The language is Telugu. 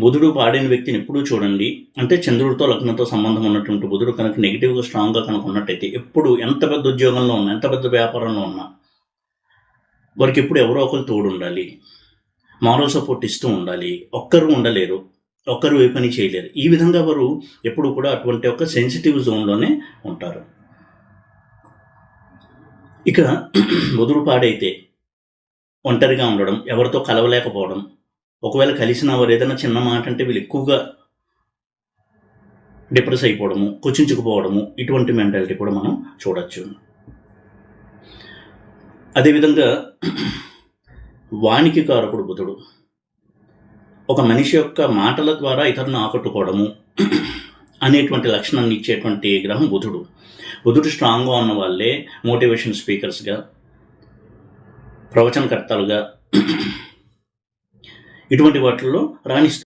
బుధుడు పాడిన వ్యక్తిని ఎప్పుడూ చూడండి. అంటే చంద్రుడితో లగ్నంతో సంబంధం ఉన్నటువంటి బుధుడు కనుక నెగిటివ్గా స్ట్రాంగ్గా కనుక ఉన్నట్టయితే ఎప్పుడు ఎంత పెద్ద ఉద్యోగంలో ఉన్నా ఎంత పెద్ద వ్యాపారంలో ఉన్నా వారికి ఎప్పుడు ఎవరో ఒకరు తోడు ఉండాలి. మారో సపోర్ట్ ఇస్తూ ఉండాలి. ఒక్కరు ఉండలేరు. ఒక్కరు ఏ పని చేయలేరు. ఈ విధంగా వారు ఎప్పుడు కూడా అటువంటి ఒక సెన్సిటివ్ జోన్లోనే ఉంటారు. ఇక బుధుడు పాడైతే ఒంటరిగా ఉండడం ఎవరితో కలవలేకపోవడం ఒకవేళ కలిసిన వారు ఏదైనా చిన్న మాట అంటే వీళ్ళు ఎక్కువగా డిప్రెస్ అయిపోవడము కుచించుకుపోవడము ఇటువంటి మెంటాలిటీ కూడా మనం చూడవచ్చు అదేవిధంగా వానికి కారకుడు బుధుడు. ఒక మనిషి యొక్క మాటల ద్వారా ఇతరులను ఆకట్టుకోవడము అనేటువంటి లక్షణాన్ని ఇచ్చేటువంటి గ్రహం బుధుడు. బుధుడు స్ట్రాంగ్గా ఉన్న వాళ్ళే మోటివేషన్ స్పీకర్స్గా ప్రవచనకర్తలుగా ఇటువంటి వాటిల్లో రాణిస్తారు.